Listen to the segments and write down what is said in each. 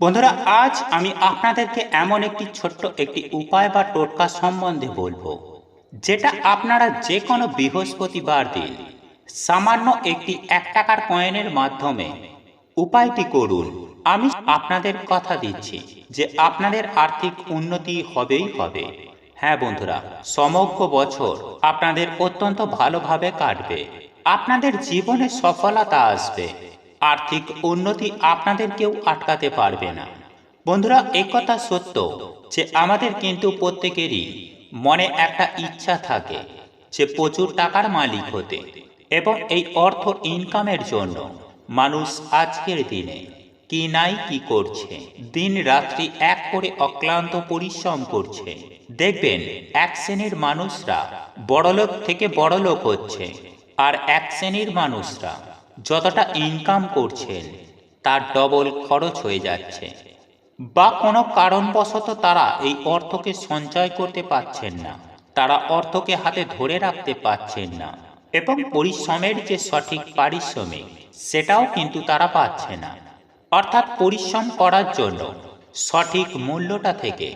বন্ধুরা, আজ আমি আপনাদেরকে এমন একটি ছোট্ট একটি উপায় বা টোটকা সম্বন্ধে বলব, যেটা আপনারা যে কোনো বৃহস্পতিবার দিন সামান্য একটি এক টাকার কয়েনের মাধ্যমে উপায়টি করুন। আমি আপনাদের কথা দিচ্ছি যে আপনাদের আর্থিক উন্নতি হবেই হবে। হ্যাঁ বন্ধুরা, সমগ্র বছর আপনাদের অত্যন্ত ভালোভাবে কাটবে। আপনাদের জীবনে সফলতা আসবে। আর্থিক উন্নতি আপনাদের কেউ আটকাতে পারবে না। বন্ধুরা একথা সত্য যে আমাদের কিন্তু প্রত্যেকেরই মনে একটা ইচ্ছা থাকে যে প্রচুর টাকার মালিক হতে এবং এই অর্থ ইনকামের জন্য মানুষ আজকের দিনে কি নাই কি করছে, দিন রাত্রি এক করে অক্লান্ত পরিশ্রম করছে। দেখবেন, এক শ্রেণির মানুষরা বড়লোক থেকে বড়লোক হচ্ছে আর এক শ্রেণির মানুষরা যতটা ইনকাম করছেন, তার ডবল খরচ হয়ে যাচ্ছে। বা কোনো কারণবশত তারা এই অর্থকে সঞ্চয় করতে পারছেন না, তারা অর্থকে হাতে ধরে রাখতে পারছেন না এবং পরিশ্রমের যে সঠিক পারিশ্রমিক, সেটাও কিন্তু তারা পাচ্ছে না। অর্থাৎ পরিশ্রম করার জন্য সঠিক মূল্যটা থেকে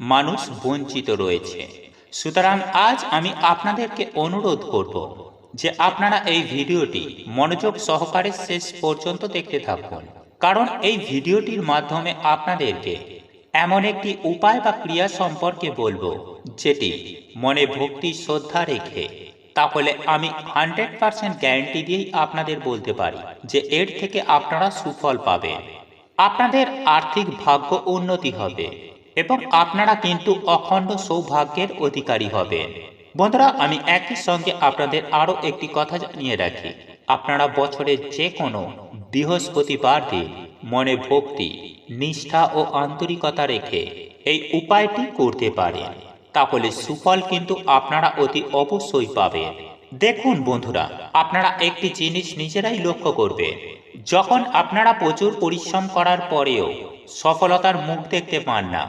মানুষ বঞ্চিত রয়েছে। সুতরাং আজ আমি আপনাদেরকে অনুরোধ করব যে আপনারা এই ভিডিওটি মনোযোগ সহকারে শেষ পর্যন্ত দেখতে থাকুন। কারণ এই ভিডিওটির মাধ্যমে আপনাদেরকে এমন একটি উপায় বা ক্রিয়া সম্পর্কে বলব, যেটি মনে ভক্তি, শ্রদ্ধা রেখে। তাহলে আমি হান্ড্রেড পার্সেন্ট গ্যারান্টি দিয়েই আপনাদের বলতে পারি যে এর থেকে আপনারা সুফল পাবেন। আপনাদের আর্থিক ভাগ্য উন্নতি হবে এবং আপনারা কিন্তু অখণ্ড সৌভাগ্যের অধিকারী হবেন। বন্ধুরা, আমি একই সঙ্গে আপনাদের আরও একটি কথা জানিয়ে রাখি। আপনারা বছরের যে কোনো বৃহস্পতিবার দিন মনে ভক্তি, নিষ্ঠা ও আন্তরিকতা রেখে এই উপায়টি করতে পারেন। তাহলে সুফল কিন্তু আপনারা অতি অবশ্যই পাবেন। দেখুন বন্ধুরা, আপনারা একটি জিনিস নিজেরাই লক্ষ্য করবেন। যখন আপনারা প্রচুর পরিশ্রম করার পরেও সফলতার মুখ দেখতে পান না,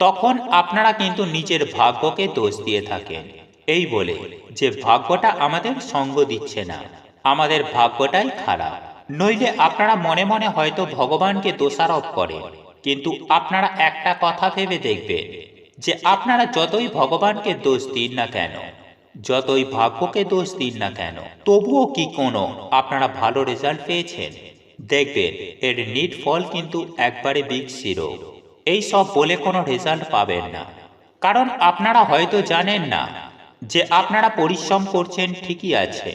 তখন আপনারা কিন্তু নিজের ভাগ্যকে দোষ দিয়ে থাকেন। এই বলে যে ভাগ্যটা আমাদের সঙ্গ দিচ্ছে না, আমাদের ভাগ্যটাই খারাপ। নইলে আপনারা মনে মনে হয়তো ভগবানকে দোষারোপ করেন, কিন্তু আপনারা একটা কথা ভেবে দেখবেন যে আপনারা যতই ভগবানকে দোষ দিন না কেন, যতই ভাগ্যকে দোষ দিন না কেন, তবুও কি কোনো আপনারা ভালো রেজাল্ট পেয়েছেন? দেখবেন এর নিট ফল কিন্তু একবারে বিগ জিরো এই সব বলে কোনো রেজাল্ট পাবেন না। কারণ আপনারা হয়তো জানেন না যে আপনারা পরিশ্রম করছেন ঠিকই আছে,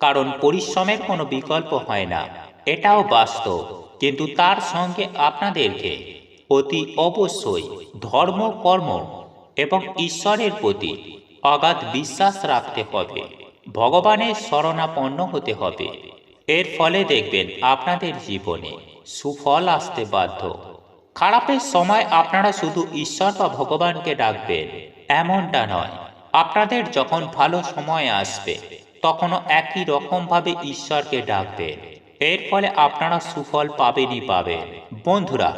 কারণ পরিশ্রমের কোনো বিকল্প হয় না। এটাও বাস্তব, কিন্তু তার সঙ্গে আপনাদেরকে অতি অবশ্যই ধর্ম, কর্ম এবং ঈশ্বরের প্রতি অগাধ বিশ্বাস রাখতে হবে। ভগবানের শরণাপন্ন হতে হবে। এর ফলে দেখবেন আপনাদের জীবনে সুফল আসতে বাধ্য। খারাপের সময় আপনারা শুধু ঈশ্বর বা ভগবানকে ডাকবেন, এমনটা নয়। আপনাদের যখন ভালো সময় আসবে, তখনও একই রকমভাবে ঈশ্বরকে ডাকবেন এর ফলে আপনারা সুফল পাবেনই পাবেন। বন্ধুরা,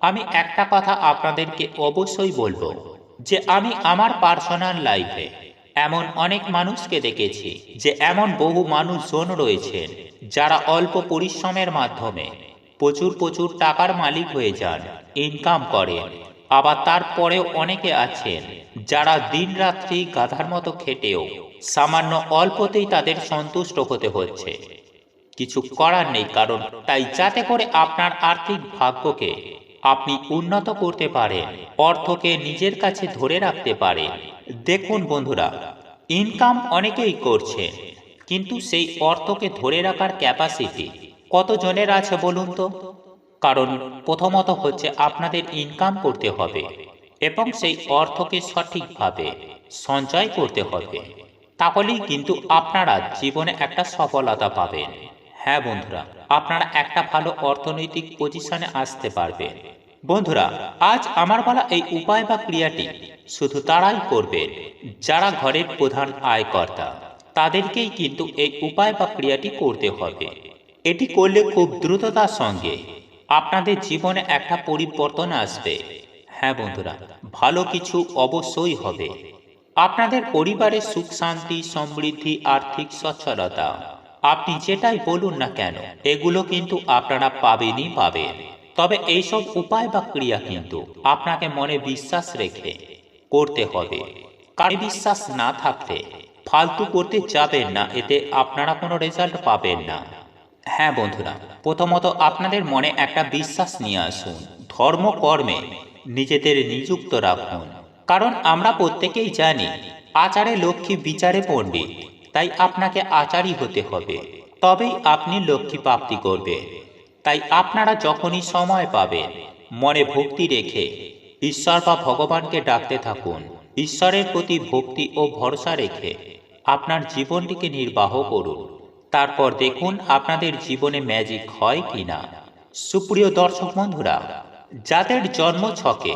আমি একটা কথা আপনাদেরকে অবশ্যই বলব যে আমি আমার পার্সোনাল লাইফে এমন অনেক মানুষকে দেখেছি যে এমন বহু মানুষজন রয়েছেন যারা অল্প পরিশ্রমের মাধ্যমে প্রচুর প্রচুর টাকার মালিক হয়ে যান ইনকাম করেন। আবার তারপরেও অনেকে আছেন যারা দিন রাত্রি গাধার মতো খেটেও সামান্য অল্পতেই তাদের সন্তুষ্ট হতে হচ্ছে। কিছু করার নেই কারণ তাই যাতে করে আপনার আর্থিক ভাগ্যকে আপনি উন্নত করতে পারেন, অর্থকে নিজের কাছে ধরে রাখতে পারেন। দেখুন বন্ধুরা ইনকাম অনেকেই করছে, কিন্তু সেই অর্থকে ধরে রাখার ক্যাপাসিটি কতজনের আছে বলুন তো? কারণ প্রথমত হচ্ছে আপনাদের ইনকাম করতে হবে। এবং সেই অর্থকে সঠিকভাবে সঞ্চয় করতে হবে। তাহলেই কিন্তু আপনারা জীবনে একটা সফলতা পাবেন। হ্যাঁ বন্ধুরা, আপনারা একটা ভালো অর্থনৈতিক পজিশনে আসতে পারবেন। বন্ধুরা, আজ আমার বলা এই উপায় বা ক্রিয়াটি শুধু তারাই করবেন, যারা ঘরের প্রধান আয়কর্তা, তাদেরকেই কিন্তু এই উপায় বা ক্রিয়াটি করতে হবে। এটি করলে খুব দ্রুততার সঙ্গে আপনাদের জীবনে একটা পরিবর্তন আসবে। হ্যাঁ বন্ধুরা, ভালো কিছু অবশ্যই হবে। আপনাদের পরিবারের সুখ, শান্তি, সমৃদ্ধি, আর্থিক সচ্ছলতা, আপনি যেটাই বলুন না কেন, এগুলো কিন্তু আপনারা পাবেনই পাবেন। তবে এইসব উপায় বা ক্রিয়া কিন্তু আপনাকে মনে বিশ্বাস রেখে করতে হবে। কারণ বিশ্বাস না থাকলে ফালতু করতে যাবেন না, এতে আপনারা কোনো রেজাল্ট পাবেন না। হ্যাঁ বন্ধুরা, প্রথমত আপনাদের মনে একটা বিশ্বাস নিয়ে আসুন। ধর্ম কর্মে নিজেদের নিযুক্ত রাখুন। কারণ আমরা প্রত্যেকেই জানি, আচারে লক্ষ্মী বিচারে পণ্ডিত, তাই আপনাকে আচারই হতে হবে। তবেই আপনি লক্ষ্মী প্রাপ্তি করবেন। তাই আপনারা যখনই সময় পাবেন, মনে ভক্তি রেখে ঈশ্বর বা ভগবানকে ডাকতে থাকুন। ঈশ্বরের প্রতি ভক্তি ও ভরসা রেখে আপনার জীবনটিকে নির্বাহ করুন। তারপর দেখুন আপনাদের জীবনে ম্যাজিক হয় কিনা। সুপ্রিয় দর্শক বন্ধুরা যাদের জন্ম ছকে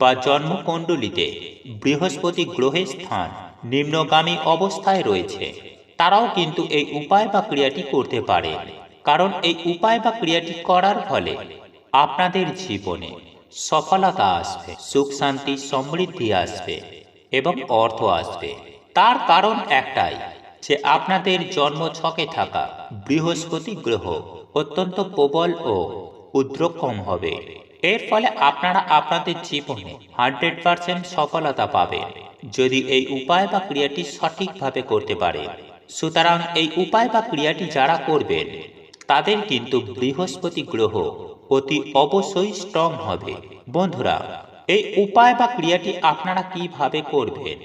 বা জন্মকুণ্ডলিতে বৃহস্পতি গ্রহের স্থান নিম্নগামী অবস্থায় রয়েছে, তারাও কিন্তু এই উপায় বা ক্রিয়াটি করতে পারে। কারণ এই উপায় বা ক্রিয়াটি করার ফলে আপনাদের জীবনে সফলতা আসবে, সুখ শান্তি সমৃদ্ধি আসবে এবং অর্থ আসবে। তার কারণ একটাই, যে আপনাদের জন্ম ছকে থাকা বৃহস্পতি গ্রহ অত্যন্ত প্রবল ও উদ্রক্ষম হবে। এর ফলে আপনারা আপনাদের জীবনে হান্ড্রেড পার্সেন্ট সফলতা পাবেন, যদি এই উপায় বা ক্রিয়াটি সঠিকভাবে করতে পারে সুতরাং এই উপায় বা ক্রিয়াটি যারা করবেন, তাদের কিন্তু বৃহস্পতি গ্রহ অতি অবশ্যই স্ট্রং হবে। বন্ধুরা, এই উপায় বা ক্রিয়াটি আপনারা কীভাবে করবেন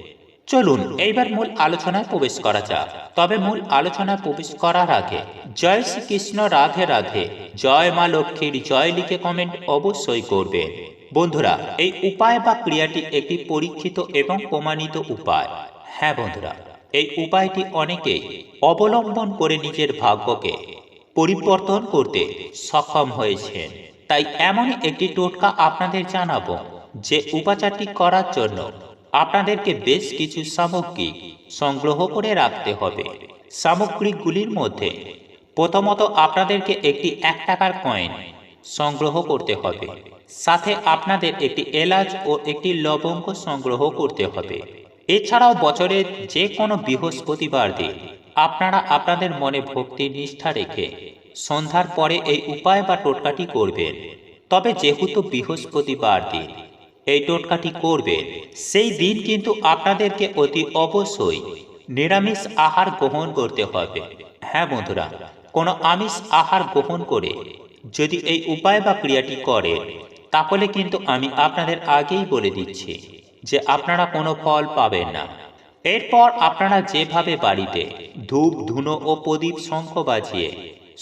চলুন, এইবার মূল আলোচনায় প্রবেশ করা যাক। তবে মূল আলোচনায় প্রবেশ করার আগে, জয় শ্রীকৃষ্ণ, রাধে রাধে। জয় মা লক্ষ্মীর, জয় লিখে কমেন্ট অবশ্যই করবেন। বন্ধুরা, এই উপায় বা ক্রিয়াটি একটি পরীক্ষিত এবং প্রমাণিত উপায়। হ্যাঁ বন্ধুরা, এই উপায়টি অনেকেই অবলম্বন করে নিজের ভাগ্যকে পরিবর্তন করতে সক্ষম হয়েছেন। তাই এমনই একটি টোটকা আপনাদের জানাব, যে উপাচারটি করার জন্য আপনাদেরকে বেশ কিছু সামগ্রী সংগ্রহ করে রাখতে হবে। সামগ্রীগুলির মধ্যে প্রথমত আপনাদেরকে একটি এক টাকার কয়েন সংগ্রহ করতে হবে। সাথে আপনাদের একটি এলাচ ও একটি লবঙ্গ সংগ্রহ করতে হবে। এছাড়াও বছরের যে কোনো বৃহস্পতিবার দিন আপনারা আপনাদের মনে ভক্তি নিষ্ঠা রেখে সন্ধ্যার পরে এই উপায় বা টোটকাটি করবেন। তবে যেহেতু বৃহস্পতিবার দিন এই টোটকাটি করবেন সেই দিন কিন্তু আপনাদেরকে অতি অবশ্যই নিরামিষ আহার গ্রহণ করতে হবে। হ্যাঁ বন্ধুরা, কোনো আমিষ আহার গ্রহণ করে যদি এই উপায় বা ক্রিয়াটি করে, তাহলে কিন্তু আমি আপনাদের আগেই বলে দিচ্ছি যে আপনারা কোনো ফল পাবেন না। এরপর আপনারা যেভাবে বাড়িতে ধূপ, ধুনো ও প্রদীপ শঙ্খ বাজিয়ে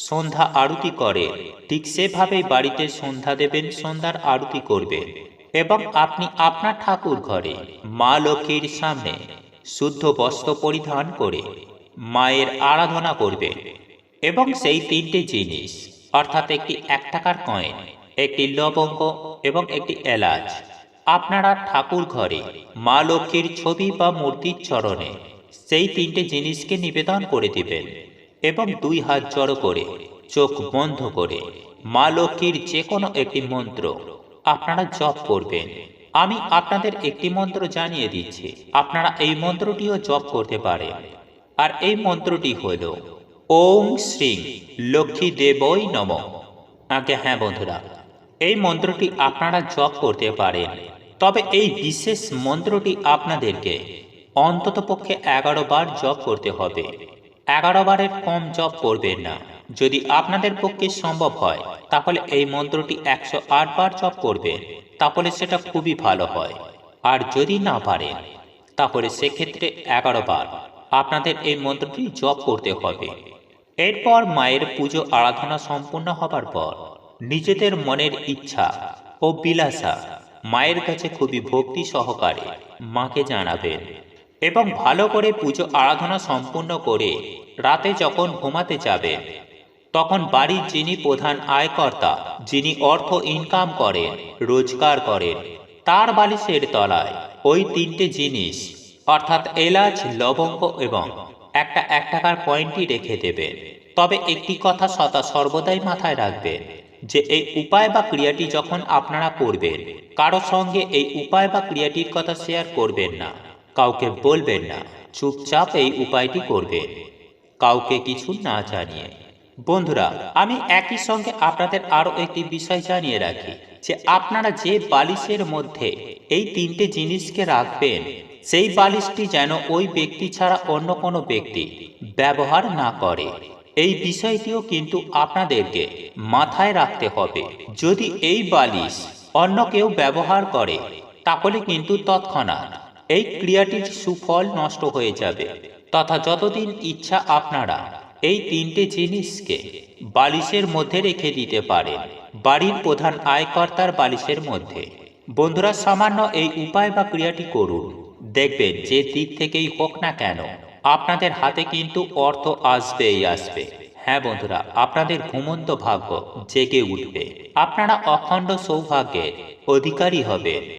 সন্ধ্যা আরতি করে, ঠিক সেভাবেই বাড়িতে সন্ধ্যা দেবেন, সন্ধ্যার আরতি করবেন। এবং আপনি আপনার ঠাকুর ঘরে মা লক্ষ্মীর সামনে শুদ্ধ বস্ত্র পরিধান করে মায়ের আরাধনা করবেন। এবং সেই তিনটি জিনিস, অর্থাৎ একটি এক টাকার কয়েন, একটি লবঙ্গ এবং একটি এলাচ, আপনারা ঠাকুর ঘরে মা লক্ষ্মীর ছবি বা মূর্তির চরণে সেই তিনটে জিনিসকে নিবেদন করে দিবেন এবং দুই হাত জড়ো করে চোখ বন্ধ করে মা লক্ষ্মীর যে কোনো একটি মন্ত্র আপনারা জপ করবেন। আমি আপনাদের একটি মন্ত্র জানিয়ে দিচ্ছি। আপনারা এই মন্ত্রটিও জপ করতে পারেন। আর এই মন্ত্রটি হল, ওম শ্রী লক্ষ্মী দেবই নম। আগে হ্যাঁ বন্ধুরা, এই মন্ত্রটি আপনারা জপ করতে পারেন। তবে এই বিশেষ মন্ত্রটি আপনাদেরকে অন্ততপক্ষে এগারো বার জপ করতে হবে। এগারো বারের কম জপ করবেন না। যদি আপনাদের পক্ষে সম্ভব হয়, তাহলে এই মন্ত্রটি একশো আট বার জপ করবেন তাহলে সেটা খুবই ভালো হয়। আর যদি না পারেন, তাহলে সেক্ষেত্রে এগারো বার আপনাদের এই মন্ত্রটি জপ করতে হবে। এরপর মায়ের পুজো আরাধনা সম্পূর্ণ হবার পর নিজেদের মনের ইচ্ছা ও বিলাসা মায়ের কাছে খুবই ভক্তি সহকারে মাকে জানাবেন এবং ভালো করে পুজো আরাধনা সম্পূর্ণ করে রাতে যখন ঘুমাতে যাবেন তখন বাড়ির যিনি প্রধান আয়কর্তা, যিনি অর্থ ইনকাম করেন, রোজগার করেন, তার বালিশের তলায় ওই তিনটে জিনিস, অর্থাৎ এলাচ, লবঙ্গ এবং একটা এক টাকার পয়েন্টই রেখে দেবেন। তবে একটি কথা সদা সর্বদাই মাথায় রাখবেন যে এই উপায় বা ক্রিয়াটি যখন আপনারা করবেন, কারও সঙ্গে এই উপায় বা ক্রিয়াটির কথা শেয়ার করবেন না, কাউকে বলবেন না, চুপচাপ এই উপায়টি করবেন। কাউকে কিছু না জানিয়ে বন্ধুরা, আমি একই সঙ্গে আপনাদের আরও একটি বিষয় জানিয়ে রাখি, যে আপনারা যে বালিশের মধ্যে এই তিনটে জিনিসকে রাখবেন, সেই বালিশটি যেন ওই ব্যক্তি ছাড়া অন্য কোনো ব্যক্তি ব্যবহার না করে। এই বিষয়টিও কিন্তু আপনাদেরকে মাথায় রাখতে হবে। যদি এই বালিশ অন্য কেউ ব্যবহার করে, তাহলে কিন্তু তৎক্ষণাৎ এই ক্রিয়াটির সুফল নষ্ট হয়ে যাবে, তথা যতদিন ইচ্ছা আপনারা এই তিনটে জিনিসকে বালিশের মধ্যে রেখে দিতে পারেন বাড়ির প্রধান আয়কর্তার বালিশের মধ্যে। বন্ধুরা, সামান্য এই উপায় বা ক্রিয়াটি করুন। দেখবেন যে দিক থেকেই হোক না কেন, আপনাদের হাতে কিন্তু অর্থ আসবেই আসবে। হ্যাঁ বন্ধুরা, আপনাদের ঘুমন্ত ভাগ্য জেগে উঠবে। আপনারা অখণ্ড সৌভাগ্যের অধিকারী হবেন।